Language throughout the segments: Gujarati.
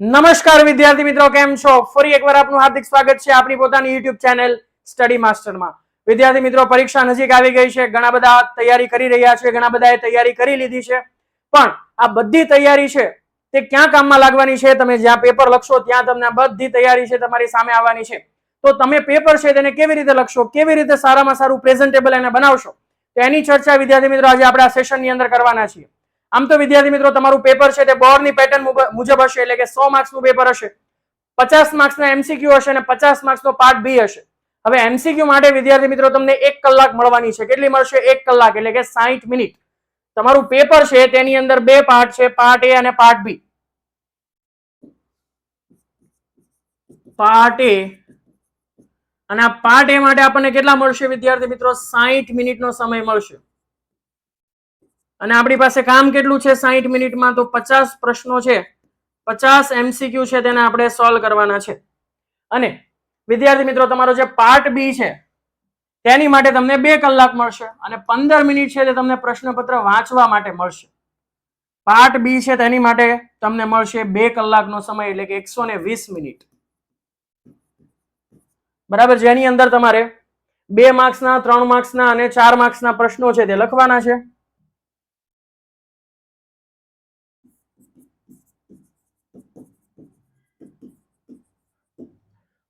નમસ્કાર વિદ્યાર્થી મિત્રો, કેમ છો? ફરી એકવાર આપનું હાર્દિક સ્વાગત છે આપણી પોતાની યુટ્યુબ ચેનલ સ્ટડી માસ્ટરમાં. વિદ્યાર્થી મિત્રો, પરીક્ષા નજીક આવી ગઈ છે. ઘણા બધા તૈયારી કરી રહ્યા છે. ઘણા બધાએ તૈયારી કરી લીધી છે. પણ આ બધી તૈયારી છે તે ક્યાં કામમાં લાગવાની છે? તમે જ્યાં પેપર લખશો ત્યાં તમને બધી તૈયારી છે તમારી સામે આવવાની છે. તો તમે પેપર છે તેને કેવી રીતે લખશો? કેવી રીતે સારામાં સારું પ્રેઝન્ટેબલ એને બનાવશો? તો એની ચર્ચા વિદ્યાર્થી મિત્રો, આજે આપણે આ સેશનની અંદર કરવાના છીએ. આમ તો વિદ્યાર્થી મિત્રો, તમારું પેપર છે તે બોર્ડની પેટર્ન મુજબ હશે, એટલે કે સો માર્ક્સનું પેપર હશે. પચાસ માર્ક્સના એમસીક્યુ હશે અને પચાસ માર્ક્સનો પાર્ટ બી હશે. હવે એમસીક્યુ માટે વિદ્યાર્થી મિત્રો, તમને એક કલાક મળવાની છે. કેટલી મળશે? એક કલાક, એટલે કે સાહીઠ મિનિટ. તમારું પેપર છે તેની અંદર બે પાર્ટ છે પાર્ટ એ અને પાર્ટ બી પાર્ટ એ અને આ પાર્ટ એ માટે આપણને કેટલા મળશે વિદ્યાર્થી મિત્રો? સાહીઠ મિનિટનો સમય મળશે. અને આપણી પાસે કામ કેટલું છે? સાહીઠ મિનિટમાં તો પચાસ પ્રશ્નો છે. પચાસ એમસીક્યુ છે તેને આપણે સોલ્વ કરવાના છે. અને વિદ્યાર્થી મિત્રો, તમારો જે પાર્ટ બી છે, તેની માટે તમને બે કલાક મળશે અને પંદર મિનિટ છે તે તમને પ્રશ્નપત્ર વાંચવા માટે મળશે. પાર્ટ બી છે તેની માટે તમને મળશે બે કલાકનો સમય, એટલે કે એકસો ને વીસ મિનિટ. બરાબર? જેની અંદર તમારે બે માર્ક્સના ત્રણ માર્ક્સના અને ચાર માર્ક્સના પ્રશ્નો છે તે લખવાના છે.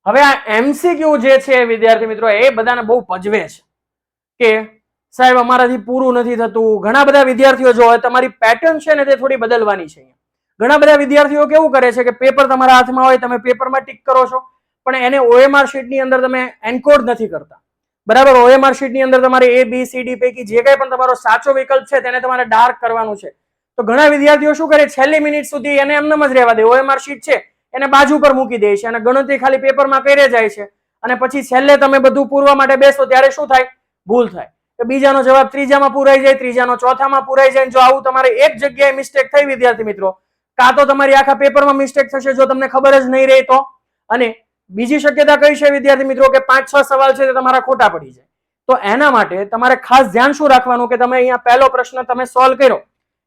હવે આ એમસીક્યુ જે છે વિદ્યાર્થી મિત્રો, એ બધાને બહુ પજવે છે કે સાહેબ, અમારાથી પૂરું નથી થતું. ઘણા બધા વિદ્યાર્થીઓ જો તમારી પેટર્ન છે ને તે થોડી બદલવાની છે ઘણા બધા વિદ્યાર્થીઓ કેવું કરે છે કે પેપર તમારા હાથમાં હોય, તમે પેપરમાં ટીક કરો છો, પણ એને ઓએમઆર શીટની અંદર તમે એન્કોડ નથી કરતા. બરાબર? ઓએમઆર શીટની અંદર તમારે એ બી સી ડી પૈકી જે કંઈ પણ તમારો સાચો વિકલ્પ છે, તેને તમારે ડાર્ક કરવાનું છે. તો ઘણા વિદ્યાર્થીઓ શું કરે? છેલ્લી મિનિટ સુધી એને એમનેમ જ રહેવા દે. ઓએમઆર શીટ છે એને બાજુ પર મૂકી દે છે અને ગણતરી ખાલી પેપરમાં કરે જાય છે. અને પછી છેલ્લે તમે બધું પૂરવા માટે બેસો ત્યારે શું થાય? ભૂલ થાય. તો બીજાનો જવાબ ત્રીજામાં પૂરાઈ જાય, ત્રીજાનો ચોથામાં પૂરાઈ જાય. જો આવું તમારે એક જગ્યાએ મિસ્ટેક થઈ વિદ્યાર્થી મિત્રો, કાં તો તમારી આખા પેપરમાં મિસ્ટેક થશે જો તમને ખબર જ નહીં રહી તો. અને બીજી શક્યતા કઈ છે વિદ્યાર્થી મિત્રો કે પાંચ, છ સવાલ છે તે તમારા ખોટા પડી જાય. તો એના માટે તમારે ખાસ ધ્યાન શું રાખવાનું કે તમે અહીંયા પહેલો પ્રશ્ન તમે સોલ્વ કર્યો?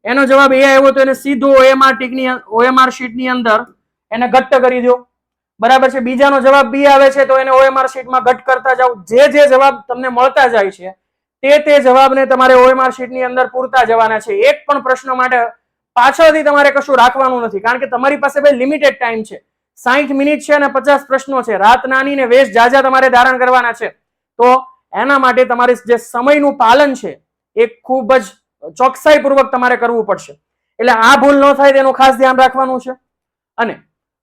એનો જવાબ એ આવ્યો તો એને સીધો ઓએમઆર ટીકની ઓએમઆર શીટની અંદર એને ઘટ્ટ કરી દો બરાબર છે? બીજાનો જવાબ બી આવે છે, તો એને ઓએમઆર શીટમાં ઘટ કરતા જાઓ. જે જે જવાબ તમને મળતા જાય છે, તે તે જવાબને તમારે ઓએમઆર શીટની અંદર પૂરતા જવાના છે. એક પણ પ્રશ્ન માટે પાછળથી તમારે કશું રાખવાનું નથી, કારણ કે તમારી પાસે ભાઈ લિમિટેડ ટાઈમ છે. સાહીઠ મિનિટ છે અને પચાસ પ્રશ્નો છે. રાત નાની ને વેશ જાજા તમારે ધારણ કરવાના છે. તો એના માટે તમારે જે સમયનું પાલન છે, એ ખૂબ જ ચોકસાઈપૂર્વક તમારે કરવું પડશે. એટલે આ ભૂલ ન થાય, તેનું ખાસ ધ્યાન રાખવાનું છે. અને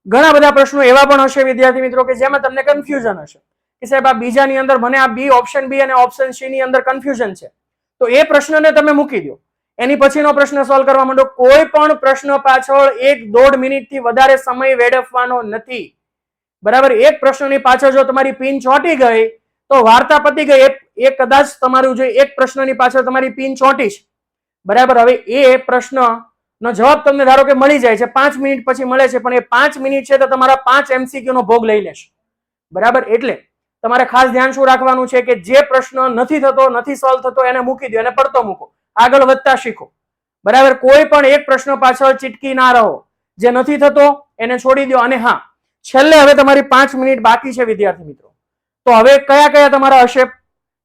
ઘણા બધા પ્રશ્નો એવા પણ હશે, વિદ્યાર્થી મિત્રો, કે જેમાં તમને કન્ફ્યુઝન હશે. કે સાહેબ, આ બીજાની અંદર મને આ બી ઓપ્શન બી અને ઓપ્શન સી ની અંદર કન્ફ્યુઝન છે. તો એ પ્રશ્નને તમે મૂકી દો. એની પછીનો પ્રશ્ન સોલ્વ કરવા માંડો. કોઈ પણ પ્રશ્ન પાછળ એક દોઢ મિનિટથી વધારે સમય વેડફવાનો નથી. બરાબર? એક પ્રશ્નની પાછળ જો તમારી પિન ચોંટી ગઈ, તો વાર્તા પતી ગઈ. એ કદાચ તમારું જે એક પ્રશ્નની પાછળ તમારી પિન ચોંટી છે. બરાબર? હવે એ પ્રશ્ન નો જવાબ તમને ધારો કે મળી જાય છે, પાંચ મિનિટ પછી મળે છે, પણ એ પાંચ મિનિટ છે તો તમારા પાંચ એમસીક્યુ નો ભોગ લઈ લેશે. બરાબર? એટલે તમારે ખાસ ધ્યાન શું રાખવાનું છે કે જે પ્રશ્ન નથી થતો, નથી સોલ્વ થતો, એને મૂકી દો, એને પડતો મૂકો. આગળ વધતા શીખો. બરાબર? કોઈ પણ એક પ્રશ્ન પાછળ ચીટકી ના રહો. જે નથી થતો, એને છોડી દો. અને હા, છેલ્લે હવે તમારી પાંચ મિનિટ બાકી છે, વિદ્યાર્થી મિત્રો. તો હવે કયા કયા તમારા હશે?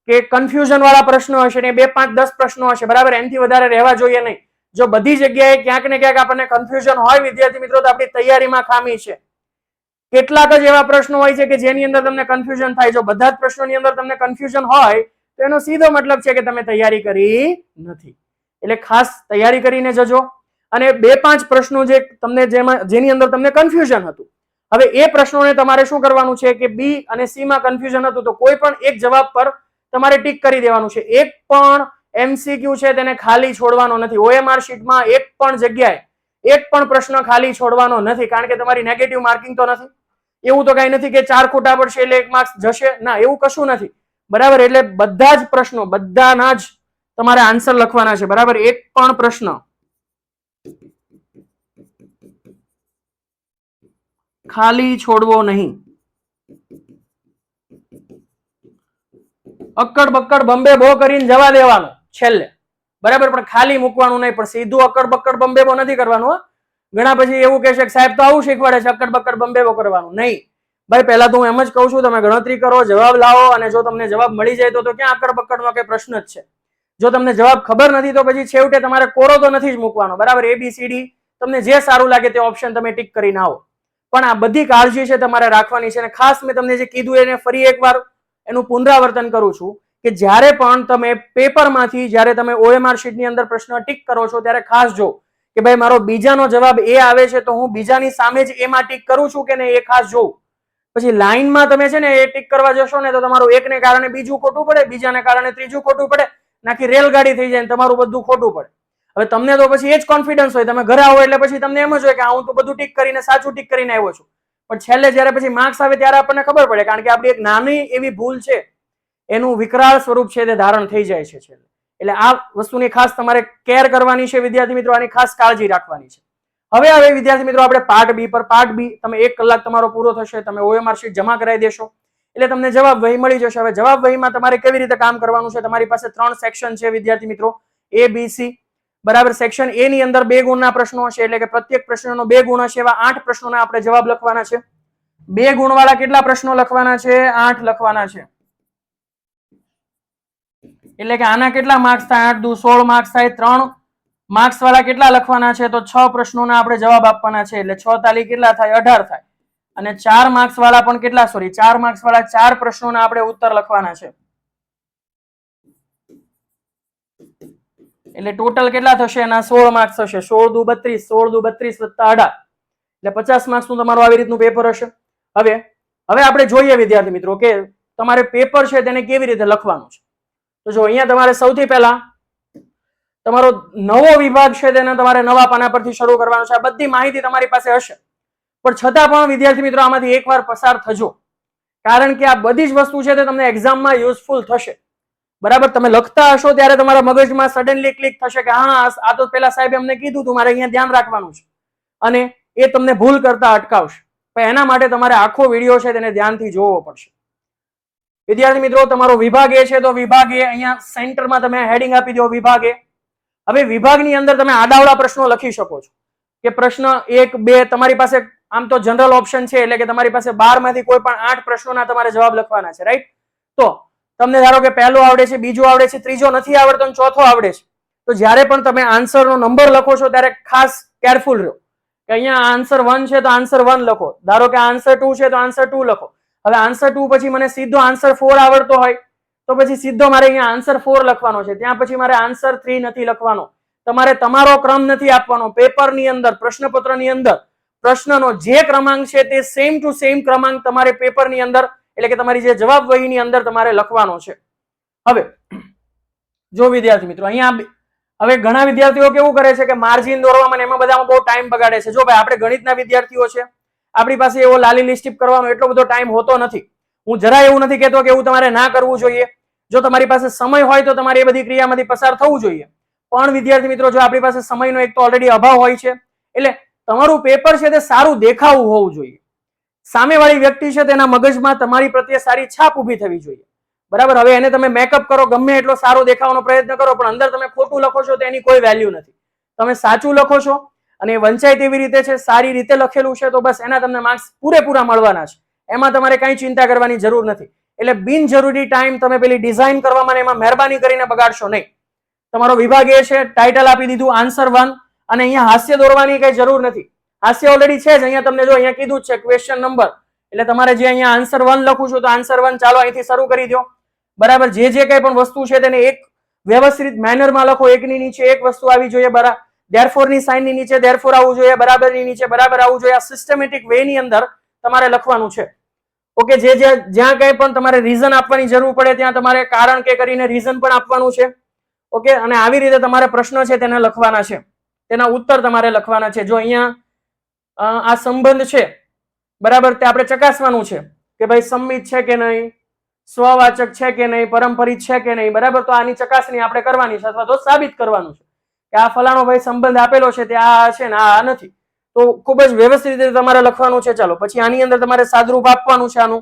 કે કન્ફ્યુઝન વાળા પ્રશ્નો હશે ને બે પાંચ દસ પ્રશ્નો હશે. બરાબર? એનાથી વધારે રહેવા જોઈએ નહીં. જો બધી જગ્યાએ ક્યાંક ને ક્યાંક આપણને કન્ફ્યુઝન હોય, વિદ્યાર્થી મિત્રો, તો આપણી તૈયારીમાં ખામી છે. કેટલાક જ એવા પ્રશ્નો હોય છે કે જેની અંદર તમને કન્ફ્યુઝન થાય. જો બધા જ પ્રશ્નોની અંદર તમને કન્ફ્યુઝન હોય, તો એનો સીધો મતલબ છે કે તમે તૈયારી કરી નથી. એટલે ખાસ તૈયારી કરીને જજો. અને બે પાંચ પ્રશ્નો જે તમને જેમાં, જેની અંદર તમને કન્ફ્યુઝન હતું. હવે એ પ્રશ્નોને તમારે શું કરવાનું છે કે બી અને સી માં કન્ફ્યુઝન હતું, તો કોઈ પણ એક જવાબ પર તમારે ટીક કરી દેવાનું છે. એક પણ એમસીક્યુ છે તેને ખાલી છોડવાનો નથી. ઓએમઆર શીટમાં એક પણ જગ્યાએ એક પણ પ્રશ્ન ખાલી છોડવાનો નથી. કારણ કે તમારી નેગેટિવ માર્કિંગ તો નથી. એવું તો કઈ નથી કે ચાર ખોટા પડશે એટલે એક માર્ક્સ જશે. ના, એવું કશું નથી. બરાબર? એટલે બધા જ પ્રશ્નો, બધાના જ તમારે આન્સર લખવાના છે. બરાબર? એક પણ પ્રશ્ન. ખાલી છોડવો નહીં. અક્કડ બક્કડ બમ્બે બો કરીને જવા દેવાનું. છેલ્લે. બરાબર, પણ ખાલી મૂકવાનું નહીં, પણ સીધું અકડ બકડ બંબે બો નથી કરવાનું ઘણા પછી એવું કહેશે કે સાહેબ તો આવું શીખવાડે છે અકડ બકડ બંબેવો કરવાનું. નહીં. ભાઈ, પહેલા તો હું એમ જ કહું છું, તમે ગણતરી કરો, જવાબ લાવો, અને જો તમને જવાબ મળી જાય તો ક્યાં અકડ બકડનો કઈ પ્રશ્ન જ છે? જો તમને જવાબ ખબર નથી તો પછી છેવટે તમારે કોરો તો નથી જ મૂકવાનો. બરાબર એબીસીડી તમને જે સારું લાગે તે ઓપ્શન તમે ટીક કરીને આવો પણ આ બધી કાળજી છે તમારે રાખવાની છે, અને ખાસ મેં તમને જે કીધું એને ફરી એકવાર એનું પુનરાવર્તન કરું છું. કે જ્યારે પણ તમે પેપરમાંથી, જ્યારે તમે ઓએમઆર શીટની અંદર પ્રશ્ન ટીક કરો છો, ત્યારે ખાસ જો કે ભાઈ મારો બીજાનો જવાબ એ આવે છે, તો હું બીજાની સામે જ એમાં ટીક કરું છું કે નહીં એ ખાસ જોઉં પછી લાઈનમાં તમે છે ને એ ટીક કરવા જશો ને, તો તમારું એકને કારણે બીજું ખોટું પડે, બીજાને કારણે ત્રીજું ખોટું પડે નાખી રેલગાડી થઈ જાય ને તમારું બધું ખોટું પડે. હવે તમને તો પછી એ જ કોન્ફિડન્સ હોય, તમે ઘરે આવો એટલે પછી તમને એમ જ હોય કે, હું તો બધું ટીક કરીને, સાચું ટીક કરીને આવ્યો છું. પણ છેલ્લે જ્યારે પછી માર્ક્સ આવે ત્યારે આપણને ખબર પડે, કારણ કે આપણી એક નાની એવી ભૂલ છે. એનું વિકરાળ સ્વરૂપ છે તે ધારણ થઈ જાય છે એટલે આ વસ્તુની ખાસ તમારે કેર કરવાની છે વિદ્યાર્થી મિત્રો, આની ખાસ કાળજી રાખવાની છે. હવે હવે વિદ્યાર્થી મિત્રો, આપણે પાર્ટ બી પર પાર્ટ બી તમે એક કલાક તમારો પૂરો થશે, તમે ઓએમઆર શીટ જમા કરાવી દેશો. એટલે તમને જવાબ વહી મળી જશે. હવે જવાબ વહીમાં તમારે કેવી રીતે કામ કરવાનું છે, તમારી પાસે ત્રણ સેક્શન છે વિદ્યાર્થી મિત્રો. એ બી સી બરાબર સેક્શન એ ની અંદર બે ગુણના પ્રશ્નો હશે, એટલે કે પ્રત્યેક પ્રશ્નનો બે ગુણ હશે, એવા આઠ પ્રશ્નોના આપણે જવાબ લખવાના છે. બે ગુણવાળા કેટલા પ્રશ્નો લખવાના છે? આઠ લખવાના છે. એટલે કે આના કેટલા માર્ક્સ થાય? આઠ દુ, સોળ માર્ક્સ થાય, ત્રણ માર્ક્સ વાળા કેટલા લખવાના છે? તો છ પ્રશ્નોના આપણે જવાબ આપવાના છે. એટલે છ તાલી કેટલા થાય? અઢાર થાય. અને ચાર માર્ક્સ વાળા પણ કેટલા? સોરી ચાર માર્ક્સ વાળા ચાર પ્રશ્નોના આપણે ઉત્તર લખવાના છે. એટલે ટોટલ કેટલા થશે? એના સોળ માર્ક્સ થશે. સોળ દુ બત્રીસ, સોળ દુ બત્રીસ વત્તા અઢાર. એટલે પચાસ માર્ક્સનું તમારું આવી રીતનું પેપર હશે. હવે હવે આપણે જોઈએ વિદ્યાર્થી મિત્રો કે તમારે પેપર છે તેને કેવી રીતે લખવાનું છે? તો જો અહીંયા તમારે સૌથી પહેલા તમારો નવો વિભાગ છે તેને તમારે નવા પાના પરથી શરૂ કરવાનો છે. આ બધી માહિતી તમારી પાસે હશે. પણ છતાં પણ વિદ્યાર્થી મિત્રો આમાંથી એકવાર પસાર થજો. કારણ કે આ બધી જ વસ્તુ છે તે તમને એક્ઝામમાં યુઝફુલ થશે. બરાબર? તમે લખતા હશો ત્યારે તમારા મગજમાં સડનલી ક્લિક થશે કે હા, આ તો પેલા સાહેબે અમને કીધું તું, મારે અહીંયા ધ્યાન રાખવાનું છે. અને એ તમને ભૂલ કરતા અટકાવશે. પણ એના માટે તમારે આખો વીડિયો છે તેને ધ્યાનથી જોવો પડશે. વિદ્યાર્થી મિત્રો, તમારો વિભાગ એ છે, તો વિભાગ એ અહીંયા સેન્ટરમાં તમે હેડિંગ આપી દો વિભાગ એ. હવે વિભાગની અંદર તમે આડાવડા પ્રશ્નો લખી શકો છો. કે પ્રશ્ન એક, બે, તમારી પાસે આમ તો જનરલ ઓપ્શન છે, એટલે કે તમારી પાસે બારમાંથી કોઈ પણ આઠ પ્રશ્નોના તમારે જવાબ લખવાના છે રાઈટ તો તમને ધારો કે પહેલો આવડે છે, બીજો આવડે છે, ત્રીજો નથી આવડતો ચોથો આવડે છે. તો જ્યારે પણ તમે આન્સરનો નંબર લખો છો, ત્યારે ખાસ કેરફુલ રહો. કે અહીંયા આન્સર વન છે, તો આન્સર વન લખો. ધારો કે આન્સર ટુ છે, તો આન્સર ટુ લખો. હવે આન્સર ટુ પછી મને સીધો આન્સર ફોર આવડતો હોય, તો પછી સીધો મારે અહીંયા આન્સર ફોર લખવાનો છે. ત્યાં પછી મારે આન્સર થ્રી નથી લખવાનો. તમારે તમારો ક્રમ નથી આપવાનો. પેપરની અંદર, પ્રશ્નપત્રની અંદર, પ્રશ્નનો જે ક્રમાંક છે તે સેમ ટુ સેમ ક્રમાંક તમારે પેપરની અંદર, એટલે કે તમારી જે જવાબ વહીની અંદર તમારે લખવાનો છે. હવે, જો વિદ્યાર્થી મિત્રો, અહીંયા હવે ઘણા વિદ્યાર્થીઓ કેવું કરે છે કે માર્જિન દોરવામાં એમાં બધામાં બહુ ટાઈમ બગાડે છે. જો ભાઈ, આપણે ગણિતના વિદ્યાર્થીઓ છે આપણી પાસે એવો લાલી લિસ્ટીપ કરવાનો એટલો બધો ટાઈમ હોતો નથી. હું જરા એવું નથી કહેતો કે એવું તમારે ના કરવું જોઈએ. જો તમારી પાસે સમય હોય તો તમારે એ બધી ક્રિયામાંથી પસાર થવું જોઈએ. પણ વિદ્યાર્થી મિત્રો, જો આપણી પાસે સમયનો એક તો ઓલરેડી અભાવ હોય છે, એટલે તમારું પેપર છે તે સારું દેખાવું હોવું જોઈએ. સામેવાળી વ્યક્તિ છે તેના મગજમાં તમારી પ્રત્યે સારી છાપ ઊભી થવી જોઈએ. બરાબર? હવે એને તમે મેકઅપ કરો, ગમે એટલો સારો દેખાવાનો પ્રયત્ન કરો, પણ અંદર તમે ખોટું લખો છો તો એની કોઈ વેલ્યુ નથી. તમે સાચું લખો છો અને વંચાય તેવી રીતે છે, સારી રીતે લખેલું છે, તો બસ એના તમને માર્ક્સ પૂરેપૂરા મળવાના છે. એમાં તમારે કઈ ચિંતા કરવાની જરૂર નથી. એટલે બિનજરૂરી ટાઈમ તમે પેલી ડિઝાઇન કરવામાં એમાં મહેરબાની કરીને બગાડશો નહીં. તમારો વિભાગ એ છે ટાઇટલ આપી દીધું આન્સર વન અને અહીંયા હાસ્ય દોરવાની કઈ જરૂર નથી. હાસ્ય ઓલરેડી છે જ, અહીંયા તમને જો અહીંયા કીધું છે ક્વેશ્ચન નંબર એટલે તમારે જે અહીંયા આન્સર વન લખું છું, તો આન્સર વન ચાલો અહીંથી શરૂ કરી દો બરાબર, જે જે કઈ પણ વસ્તુ છે તેને એક વ્યવસ્થિત મેનરમાં લખો. એકની નીચે એક વસ્તુ આવી જોઈએ બરાબર ધેરફોરની સાઇનની નીચે ધેરફોર આવવું જોઈએ, બરાબરની નીચે બરાબર આવવું જોઈએ. આ સિસ્ટમેટિક વે ની અંદર તમારે લખવાનું છે. ઓકે જે જ્યાં કંઈ પણ તમારે રીઝન આપવાની જરૂર પડે, ત્યાં તમારે કારણ કે કરીને રીઝન પણ આપવાનું છે. ઓકે અને આવી રીતે તમારે પ્રશ્ન છે તેને લખવાના છે. તેના ઉત્તર તમારે લખવાના છે. જો અહીંયા આ સંબંધ છે, બરાબર, તે આપણે ચકાસવાનું છે કે ભાઈ સંમિત છે કે નહીં, સ્વવાચક છે કે નહીં, પરંપરિત છે કે નહીં, બરાબર? તો આની ચકાસણી આપણે કરવાની છે અથવા તો સાબિત કરવાનું છે. કે આ ફલાણો ભાઈ સંબંધ આપેલો છે તે આ છે ને આ નથી. તો ખૂબ જ વ્યવસ્થિત રીતે તમારે લખવાનું છે, ચાલો. પછી આની અંદર તમારે સાદરૂપ આપવાનું છે આનું.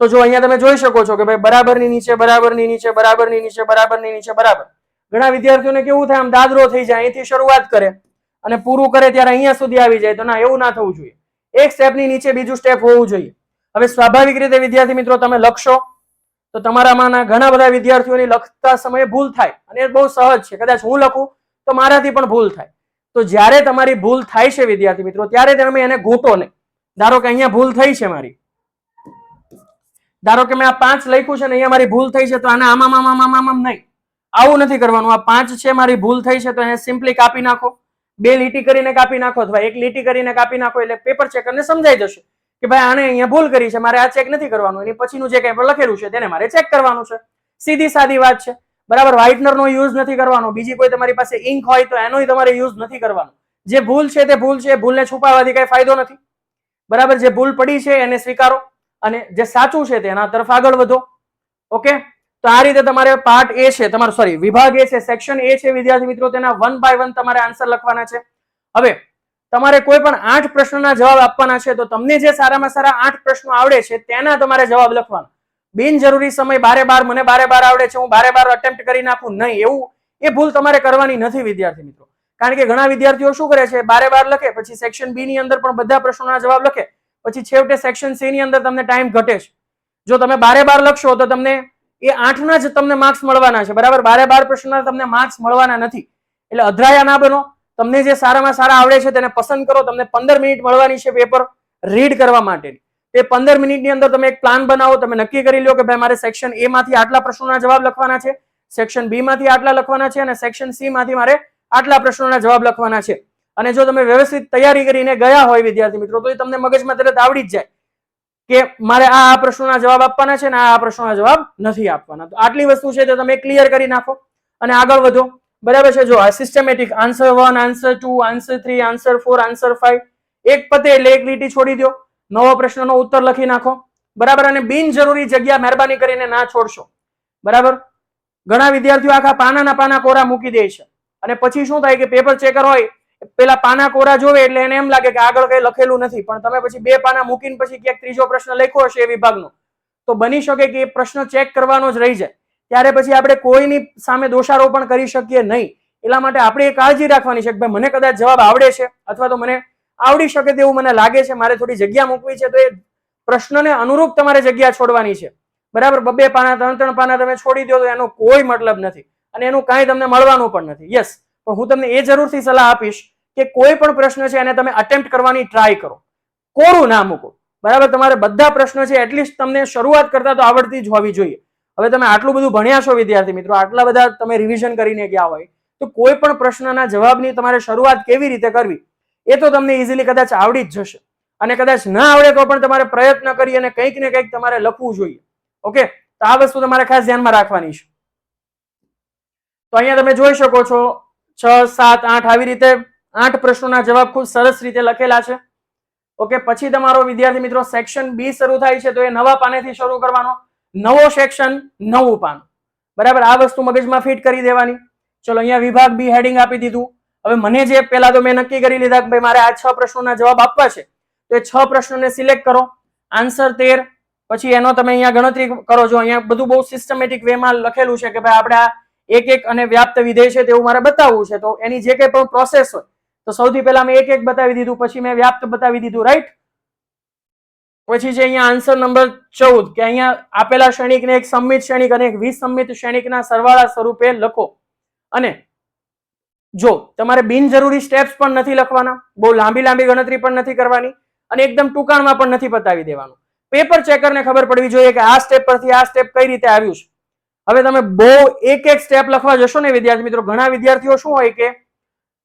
તો જો અહીંયા તમે જોઈ શકો છો કે ભાઈ બરાબરની નીચે બરાબરની નીચે બરાબરની નીચે બરાબરની નીચે, બરાબર. ઘણા વિદ્યાર્થીઓને કેવું થાય, આમ દાદરો થઈ જાય, અહીંથી શરૂઆત કરે અને પૂરું કરે ત્યારે અહીંયા સુધી આવી જાય, તો ના, એવું ના થવું જોઈએ. એક સ્ટેપની નીચે બીજું સ્ટેપ હોવું જોઈએ. હવે સ્વાભાવિક રીતે, વિદ્યાર્થી મિત્રો, તમે લખશો, તો તમારામાંના ઘણા બધા વિદ્યાર્થીઓની લખતા સમયે ભૂલ થાય. અને એ બહુ સહજ છે. કદાચ હું લખું તો મારાથી પણ ભૂલ થાય. તો જ્યારે તમારી ભૂલ થાય છે વિદ્યાર્થી મિત્રો, ત્યારે તમે એને ગોતો નહીં ધારો કે અહીંયા ભૂલ થઈ છે મારી. ધારો કે મેં આ પાંચ લખ્યું છે ને, અહીંયા મારી ભૂલ થઈ છે, તો આને આમ આમ આમ આમ નહીં. આવું નથી કરવાનું. આ પાંચ છે મારી ભૂલ થઈ છે, તો એને સિમ્પલી કાપી નાખો. બે લીટી કરીને કાપી નાખો અથવા એક લીટી કરીને કાપી નાખો, એટલે પેપર ચેકરને સમજાઈ જશે કે ભાઈ આને અહીંયા ભૂલ કરી છે, મારે આ ચેક નથી કરવાનું. એની પછીનું જે કંઈ પણ લખેલું છે, તેને મારે ચેક કરવાનું છે. સીધી સાદી વાત છે. બરાબર વ્હાઇટનર નો યુઝ નથી કરવાનો. બીજી કોઈ તમારી પાસે ઇંક હોય તો એનો તમારે યુઝ નથી કરવાનો. જે ભૂલ છે તે ભૂલ છે, ભૂલને છુપાવવાથી કઈ ફાયદો નથી. બરાબર, જે ભૂલ પડી છે એને સ્વીકારો અને જે સાચું છે તેના તરફ આગળ વધો. ઓકે? તો આ રીતે તમારે પાર્ટ એ છે, તમારો સોરી વિભાગ એ છે સેક્શન એ છે, વિદ્યાર્થી મિત્રો, તેના વન બાય વન તમારે આન્સર લખવાના છે. હવે, તમારે કોઈ પણ આઠ પ્રશ્નોના જવાબ આપવાના છે, તો તમને જે સારામાં સારા આઠ પ્રશ્નો આવડે છે, તેના તમારે જવાબ લખવાના. બિનજરૂરી સમય બારે બાર, મને બારે બાર આવડે છે, હું બારે બાર અટેમ્પ્ટ કરી નાખું નહીં, એવું એ ભૂલ તમારે કરવાની નથી વિદ્યાર્થી મિત્રો. કારણ કે ઘણા વિદ્યાર્થીઓ શું કરે છે, બારે બાર લખે, પછી સેક્શન બી ની અંદર પણ બધા પ્રશ્નોના જવાબ લખે, પછી છેવટે સેક્શન સી ની અંદર તમને ટાઈમ ઘટે છે. જો તમે બારે બાર લખશો, તો તમને એ આઠના જ તમને માર્ક્સ મળવાના છે. બરાબર? બારે બાર પ્રશ્નના તમને માર્ક્સ મળવાના નથી. એટલે અધરાયા ના બનો. તમને જે સારામાં સારા આવડે છે, તેને પસંદ કરો. તમને પંદર મિનિટ મળવાની છે પેપર રીડ કરવા માટેની. તે પંદર મિનિટની અંદર તમે એક પ્લાન બનાવો, તમે નક્કી કરી લો કે ભાઈ મારે સેક્શન એ માંથી આટલા પ્રશ્નોના જવાબ લખવાના છે સેક્શન બી માંથી આટલા લખવાના છે અને સેક્શન સી માંથી મારે આટલા પ્રશ્નોના જવાબ લખવાના છે. અને જો તમે વ્યવસ્થિત તૈયારી કરીને ગયા હોય વિદ્યાર્થી મિત્રો, તો એ તમને મગજમાં તરત આવડી જ જાય કે મારે આ આ પ્રશ્નોના જવાબ આપવાના છે ને આ આ પ્રશ્નોના જવાબ નથી આપવાના. તો આટલી વસ્તુ છે તે તમે ક્લિયર કરી નાખો અને આગળ વધો. બરાબર છે? જો આ systematic answer one answer two answer three answer four answer five એક પતે એટલે એક લીટી છોડી દો. નવો પ્રશ્નનો ઉત્તર લખી નાખો. બરાબર? અને બિનજરૂરી જગ્યા મહેરબાની કરીને ના છોડશો. બરાબર? ઘણા વિદ્યાર્થીઓ આખા પાનાના પાના કોરા મૂકી દે છે. અને પછી શું થાય કે પેપર ચેકર હોય, પેલા પાના કોરા જોવે એટલે એને એમ લાગે કે આગળ કઈ લખેલું નથી. પણ તમે પછી બે પાના મૂકીને પછી ક્યાંક ત્રીજો પ્રશ્ન લખ્યો હશે એ વિભાગનો. તો બની શકે કે એ પ્રશ્ન ચેક કરવાનો જ રહી જાય. ત્યારે પછી આપણે કોઈની સામે દોષારોપણ કરી શકીએ નહીં. એટલા માટે આપણે એ કાળજી રાખવાની છે કે ભાઈ મને કદાચ જવાબ આવડે છે અથવા તો મને આવડી શકે તેવું મને લાગે છે, મારે થોડી જગ્યા મૂકવી છે, તો એ પ્રશ્નને અનુરૂપ તમારે જગ્યા છોડવાની છે. બરાબર? બબે પાના, ત્રણ ત્રણ પાના તમે છોડી દો તો એનો કોઈ મતલબ નથી. અને એનું કાંઈ તમને મળવાનું પણ નથી. યસ પણ હું તમને એ જરૂરથી સલાહ આપીશ કે કોઈ પણ પ્રશ્ન છે એને તમે અટેમ્પ્ટ કરવાની ટ્રાય કરો. કોરું ના મૂકો. બરાબર? તમારે બધા પ્રશ્નો છે એટલીસ્ટ તમને શરૂઆત કરતા તો આવડતી જ હોવી જોઈએ. હવે તમે આટલું બધું ભણ્યા છો, વિદ્યાર્થી મિત્રો, આટલા બધા તમે રિવિઝન કરીને ગયા હોય, તો કોઈ પણ પ્રશ્નના જવાબની તમારે શરૂઆત કેવી રીતે કરવી? એ તો તમને ઇઝીલી કદાચ આવડી જ જશે. અને કદાચ ના આવડે તો પણ તમારે પ્રયત્ન કરી અને કંઈક ને કંઈક તમારે લખવું જોઈએ. ઓકે? તો આ વસ્તુ તમારે ખાસ ધ્યાનમાં રાખવાની છે. તો અહીંયા તમે જોઈ શકો છો, છ, સાત, આઠ આવી રીતે આઠ પ્રશ્નોના જવાબ ખૂબ સરસ રીતે લખેલા છે. ઓકે? પછી તમારો વિદ્યાર્થી મિત્રો સેક્શન બી શરૂ થાય છે તો એ નવા પાનેથી શરૂ કરવાનો. નવો સેક્શન નવું પાન. બરાબર? આ વસ્તુ મગજમાં ફિટ કરી દેવાની. ચલો, અહીંયા વિભાગ બી હેડિંગ આપી દીધું. હવે મને જે પહેલા તો મેં નક્કી કરી લીધા ભાઈ મારે આ છ પ્રશ્નોના જવાબ આપવા છે, તો એ છ પ્રશ્નોને સિલેક્ટ કરો. આન્સર તેર, પછી એનો તમે અહીંયા ગણતરી કરો છો. અહીંયા બધું બહુ સિસ્ટમેટિક વેમાં લખેલું છે કે ભાઈ આપણે આ એક એક અને વ્યાપ્ત વિધેય છે તેવું મારે બતાવવું છે. તો એની જે કંઈ પણ પ્રોસેસ હોય, તો સૌથી પહેલા મેં એક એક બતાવી દીધું, પછી મેં વ્યાપ્ત બતાવી દીધું રાઈટ પછી છે અહીંયા આન્સર નંબર ચૌદ, કે અહીંયા આપેલા શ્રેણિકને એક સંમિત શ્રેણિક અને એક વિસંમિત શ્રેણિકના સરવાળા સ્વરૂપે લખો. અને જો તમારે બિનજરૂરી સ્ટેપ્સ પણ નથી લખવાના, બહુ લાંબી લાંબી ગણતરી પણ નથી કરવાની અને એકદમ ટૂંકાણમાં પણ નથી પતાવી દેવાનું. પેપર ચેકરને ખબર પડવી જોઈએ કે આ સ્ટેપ પરથી આ સ્ટેપ કઈ રીતે આવ્યું છે. હવે તમે બહુ એક એક સ્ટેપ લખવા જશો ને વિદ્યાર્થી મિત્રો, ઘણા વિદ્યાર્થીઓ શું હોય કે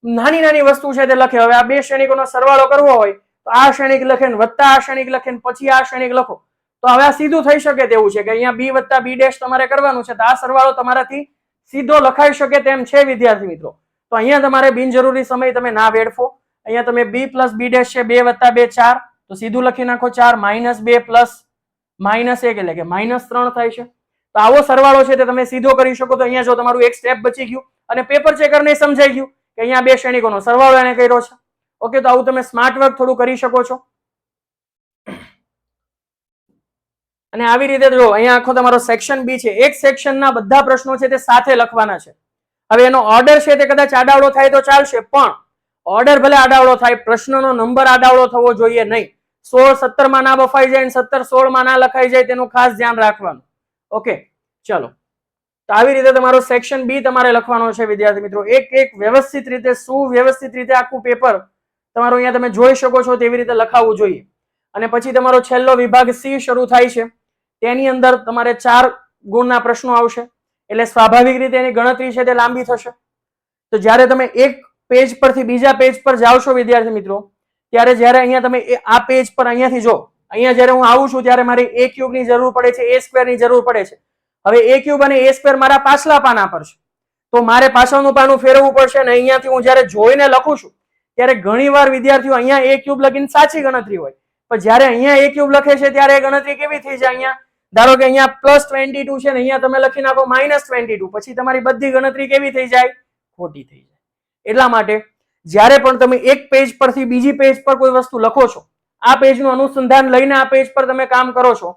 નાની નાની વસ્તુ છે તે લખે. હવે આ બે શ્રેણિકોનો સરવાળો કરવો હોય તો આ શ્રેણિક લખે ને વત્તા આ શ્રેણિક લખે ને પછી આ શ્રેણિક લખો. તો હવે આ સીધું થઈ શકે તેવું છે કે અહીંયા બી વત્તા બી ડેશ તમારે કરવાનું છે. તો આ સરવાળો તમારાથી સીધો લખાઈ શકે તેમ છે વિદ્યાર્થી મિત્રો. તો અહીંયા તમારે બિનજરૂરી સમય તમે ના વેડફો. અહીંયા તમે બી પ્લસ બી ડેશ છે, બે વત્તા બે ચાર. તો સીધું લખી નાખો ચાર, માઇનસ બે પ્લસ માઇનસ એક એટલે કે માઇનસ ત્રણ થાય છે. તો આવો સરવાળો છે તે તમે સીધો કરી શકો તો અહીંયા જો તમારું એક સ્ટેપ બચી ગયું અને પેપર ચેકરને સમજાઈ ગયું કે અહીંયા બે શ્રેણિકોનો સરવાળો એને કર્યો છે. ઓકે તો આવું તમે સ્માર્ટ વર્ક થોડું કરી શકો છો. અને આવી રીતે જો અહીંયા આખો તમારો સેક્શન બી છે, એક સેક્શનના બધા પ્રશ્નો છે તે સાથે લખવાના છે. હવે એનો ઓર્ડર છે તે કદાચ આડાવડો થાય તો ચાલશે, પણ ઓર્ડર ભલે આડાવડો થાય, પ્રશ્નનો નંબર આડાવડો થવો જોઈએ નહીં. સોળ સત્તરમાં ના બફાઈ જાય સત્તર સોળમાં ના લખાઈ જાય તેનું ખાસ ધ્યાન રાખવાનું. ઓકે, ચલો. તો આવી રીતે તમારો સેક્શન બી તમારે લખવાનો છે, વિદ્યાર્થી મિત્રો. એક એક વ્યવસ્થિત રીતે, સુવ્યવસ્થિત રીતે આખું પેપર તમારું અહીંયા તમે જોઈ શકો છો તેવી રીતે લખાવવું જોઈએ. અને પછી તમારો છેલ્લો વિભાગ સી શરૂ થાય છે. તેની અંદર તમારે ચાર ગુણના પ્રશ્નો આવશે. એટલે સ્વાભાવિક રીતે એની ગણતરી છે તે લાંબી થશે. તો જ્યારે તમે એક પેજ પરથી બીજા પેજ પર જાઓ છો, વિદ્યાર્થી મિત્રો, ત્યારે જ્યારે અહીંયા તમે આ પેજ પર અહીંયાથી જો, અહીંયા જ્યારે હું આવું છું, ત્યારે મારે એ ક્યુબની જરૂર પડે છે એ સ્ક્વેરની જરૂર પડે છે. હવે એ ક્યુબ અને એ સ્ક્વેર મારા પાછલા પાના પર છે. તો મારે પાછળનું પાનું ફેરવવું પડશે અને અહીંયાથી હું જ્યારે જોઈને લખું છું, ત્યારે ઘણીવાર વિદ્યાર્થીઓ અહીંયા એ ક્યુબ લખીને સાચી ગણતરી હોય. પણ જ્યારે અહીંયા એ ક્યુબ લખે છે, ત્યારે એ ગણતરી કેવી થઈ જાય અહીંયા? ધારો કે અહીંયા પ્લસ ટ્વેન્ટી ટુ છે ને અહીંયા તમે લખી નાખો માઇનસ ટ્વેન્ટી ટુ પછી તમારી બધી ગણતરી કેવી થઈ જાય? ખોટી થઈ જાય. એટલા માટે જ્યારે પણ તમે એક પેજ પરથી બીજી પેજ પર કોઈ વસ્તુ લખો છો, આ પેજનું અનુસંધાન લઈને આ પેજ પર તમે કામ કરો છો,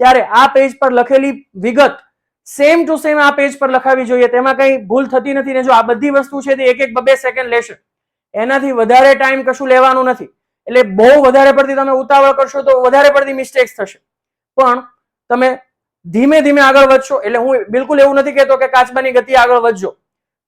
ત્યારે આ પેજ પર લખેલી વિગત સેમ ટુ સેમ આ પેજ પર લખાવી જોઈએ. તેમાં કઈ ભૂલ થતી નથી ને જો આ બધી વસ્તુ છે તે એક એક બબે સેકન્ડ લેશે. એનાથી વધારે ટાઈમ કશું લેવાનું નથી. એટલે બહુ વધારે પડતી તમે ઉતાવળ કરશો તો વધારે પડતી મિસ્ટેક્સ થશે. પણ તમે ધીમે ધીમે આગળ વધશો. એટલે હું બિલકુલ એવું નથી કહેતો કે કાચબાની ગતિ આગળ વધજો.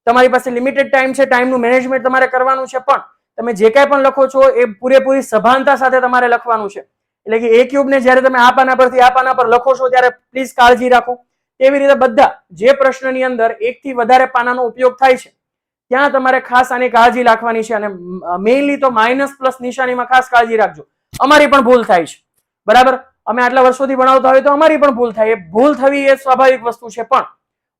તમારી પાસે લિમિટેડ ટાઈમ છે ટાઈમનું મેનેજમેન્ટ તમારે કરવાનું છે, પણ તમે જે કાંઈ પણ લખો છો એ પૂરેપૂરી સભાનતા સાથે તમારે લખવાનું છે. એટલે કે એ ક્યુબને જ્યારે તમે આ પાના પરથી આ પાના પર લખો છો, ત્યારે પ્લીઝ કાળજી રાખો. તેવી રીતે બધા જે પ્રશ્નની અંદર એકથી વધારે પાનાનો ઉપયોગ થાય છે, ત્યાં તમારે ખાસ આની કાળજી રાખવાની છે અને મેઇનલી તો માઇનસ પ્લસ નિશાનીમાં ખાસ કાળજી રાખજો. અમારી પણ ભૂલ થાય છે. બરાબર? અમે આટલા વર્ષોથી ભણાવતા હોય તો અમારી પણ ભૂલ થાય. એ ભૂલ થવી એ સ્વાભાવિક વસ્તુ છે, પણ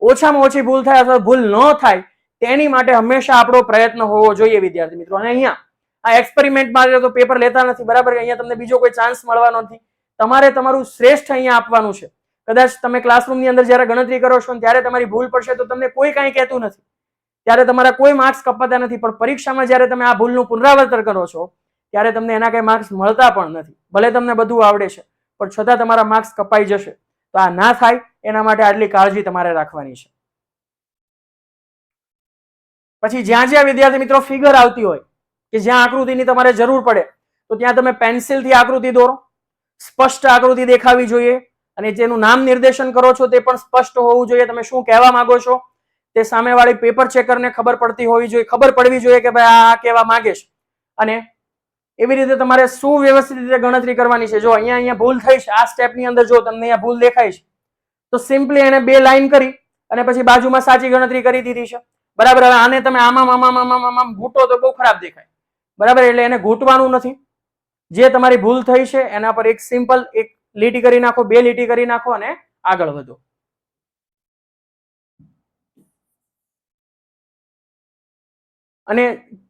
ઓછામાં ઓછી ભૂલ થાય અથવા ભૂલ ન થાય તેની માટે હંમેશા આપણો પ્રયત્ન હોવો જોઈએ, વિદ્યાર્થી મિત્રો. અને અહીંયા આ એક્સપેરિમેન્ટ માટે તો પેપર લેતા નથી, બરાબર અહીંયા તમને બીજો કોઈ ચાન્સ મળવાનો નથી. તમારે તમારું શ્રેષ્ઠ અહીંયા આપવાનું છે. કદાચ તમે ક્લાસરૂમની અંદર જ્યારે ગણતરી કરો છો ત્યારે તમારી ભૂલ પડશે તો તમને કોઈ કાંઈ કહેતું નથી. ત્યારે તમારા કોઈ માર્ક્સ કપાતા નથી, પણ પરીક્ષામાં જ્યારે તમે આ ભૂલનું પુનરાવર્તન કરો છો, ત્યારે તમને એના કઈ માર્ક્સ મળતા પણ નથી. ભલે તમને બધું આવડે છે. પણ છતાં તમારા માર્ક્સ કપાઈ જશે. તો આ ના થાય, એના માટે આટલી કાળજી તમારે રાખવાની છે. પછી જ્યાં જ્યાં વિદ્યાર્થી મિત્રો ફિગર આવતી હોય, કે જ્યાં આકૃતિની તમારે જરૂર પડે, તો ત્યાં તમે પેન્સિલથી આકૃતિ દોરો. સ્પષ્ટ આકૃતિ દેખાવી જોઈએ, અને જેનું નામ નિર્દેશન કરો છો તે પણ સ્પષ્ટ હોવું જોઈએ. તમે શું કહેવા માંગો છો? તે સામેવાળી પેપર ચેકરને ખબર પડતી હોવી જોઈએ, ખબર પડવી જોઈએ કે ભાઈ આ કહેવા માંગે છે. અને એવી રીતે તમારે સુવ્યવસ્થિત રીતે ગણતરી કરવાની છે. જો અહીંયા અહીંયા ભૂલ થઈ છે, આ સ્ટેપની અંદર જો તમને અહીંયા ભૂલ દેખાય છે, તો સિમ્પલી એને બે લાઈન કરી અને પછી બાજુમાં સાચી ગણતરી કરી દીધી છે. બરાબર, હવે આને તમે આમાં આમાં આમાં આમાં ઘૂંટો તો બહુ ખરાબ દેખાય. બરાબર, એટલે એને ઘૂંટવાનું નથી. જે તમારી ભૂલ થઈ છે, એના પર એક સિમ્પલ એક લીટી કરી નાખો, બે લીટી કરી નાખો અને આગળ વધો. અને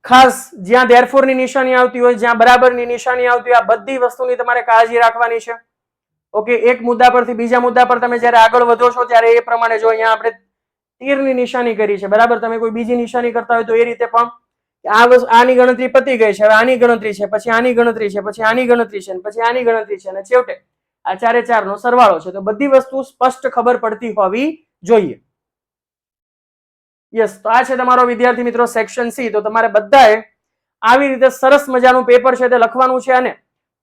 ખાસ જ્યાં ધેરફોરની નિશાની આવતી હોય, જ્યાં બરાબરની નિશાની આવતી હોય, આ બધી વસ્તુની તમારે કાળજી રાખવાની છે. ઓકે એક મુદ્દા પરથી બીજા મુદ્દા પર તમે જ્યારે આગળ વધો છો, ત્યારે એ પ્રમાણે જો અહીંયા આપણે તીરની નિશાની કરી છે, બરાબર? તમે કોઈ બીજી નિશાની કરતા હોય તો એ રીતે પણ આ વસ્તુ, આની ગણતરી પતી ગઈ છે, હવે આની ગણતરી છે, પછી આની ગણતરી છે, પછી આની ગણતરી છે, પછી આની ગણતરી છે, અને છેવટે આ ચારે ચારનો સરવાળો છે. તો બધી વસ્તુ સ્પષ્ટ ખબર પડતી હોવી જોઈએ. યસ તો આ છે તમારો વિદ્યાર્થી મિત્રો સેક્શન સી તો તમારે બધાએ આવી રીતે સરસ મજાનું પેપર છે તે લખવાનું છે અને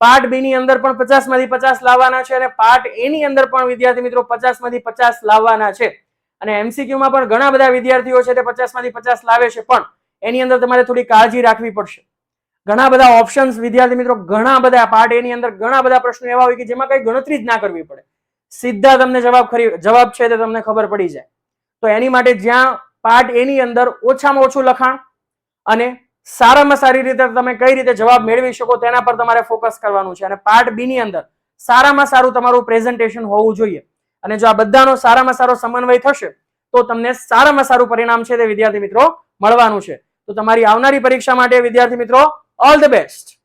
પાર્ટ બી ની અંદર પણ પચાસમાંથી પચાસ લાવવાના છે અને પાર્ટ એ ની અંદર પણ વિદ્યાર્થી મિત્રો પચાસમાંથી પચાસ લાવવાના છે. અને એમસીક્યુમાં પણ ઘણા બધા વિદ્યાર્થીઓ છે તે પચાસમાંથી પચાસ લાવે છે, પણ એની અંદર તમારે થોડી કાળજી રાખવી પડશે. ઘણા બધા ઓપ્શન્સ વિદ્યાર્થી મિત્રો, ઘણા બધા પાર્ટ એની અંદર ઘણા બધા પ્રશ્નો એવા હોય કે જેમાં કઈ ગણતરી જ ના કરવી પડે. સીધા તમને જવાબ ખરી જવાબ છે તે તમને ખબર પડી જાય. તો એની માટે જ્યાં પાર્ટ એની અંદર ઓછામાં ઓછું લખાણ અને સારામાં સારી રીતે તમે કઈ રીતે જવાબ મેળવી શકો તેના પર તમારે ફોકસ કરવાનું છે. અને પાર્ટ બી ની અંદર સારામાં સારું તમારું પ્રેઝન્ટેશન હોવું જોઈએ. અને જો આ બધાનો સારામાં સારો સમન્વય થશે, તો તમને સારામાં સારું પરિણામ છે તે વિદ્યાર્થી મિત્રો મળવાનું છે. તો તમારી આવનારી પરીક્ષા માટે વિદ્યાર્થી મિત્રો ઓલ ધ બેસ્ટ